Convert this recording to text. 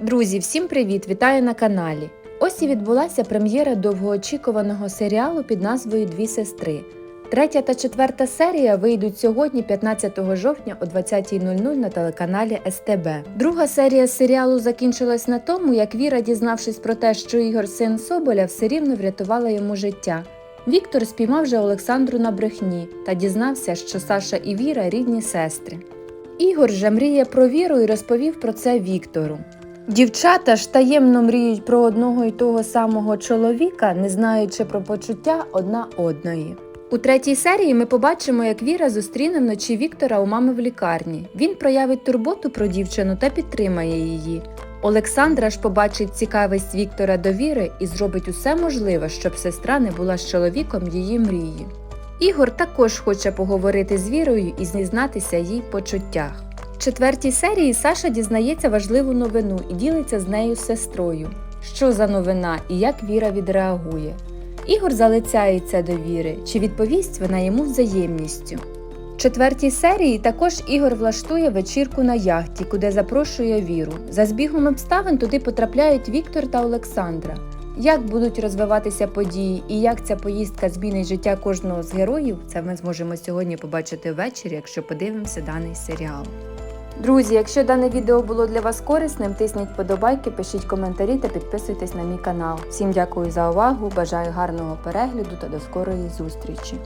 Друзі, всім привіт! Вітаю на каналі. Ось і відбулася прем'єра довгоочікуваного серіалу під назвою Дві сестри. Третя та четверта серія вийдуть сьогодні, 15 жовтня о 20.00 на телеканалі СТБ. Друга серія серіалу закінчилась на тому, як Віра, дізнавшись про те, що Ігор син Соболя, все рівно врятувала йому життя. Віктор спіймав же Олександру на брехні та дізнався, що Саша і Віра рідні сестри. Ігор же мріє про віру і розповів про це Віктору. Дівчата ж таємно мріють про одного і того самого чоловіка, не знаючи про почуття одна одної. У третій серії ми побачимо, як Віра зустріне вночі Віктора у мами в лікарні. Він проявить турботу про дівчину та підтримає її. Олександра ж побачить цікавість Віктора до Віри і зробить усе можливе, щоб сестра не була з чоловіком її мрії. Ігор також хоче поговорити з Вірою і зізнатися їй почуттях. В четвертій серії Саша дізнається важливу новину і ділиться з нею сестрою. Що за новина і як Віра відреагує. Ігор залицяється до Віри, чи відповість вона йому взаємністю. В четвертій серії також Ігор влаштує вечірку на яхті, куди запрошує Віру. За збігом обставин туди потрапляють Віктор та Олександра. Як будуть розвиватися події і як ця поїздка змінить життя кожного з героїв, це ми зможемо сьогодні побачити ввечері, якщо подивимося даний серіал. Друзі, якщо дане відео було для вас корисним, тисніть подобайки, пишіть коментарі та підписуйтесь на мій канал. Всім дякую за увагу, бажаю гарного перегляду та до скорої зустрічі!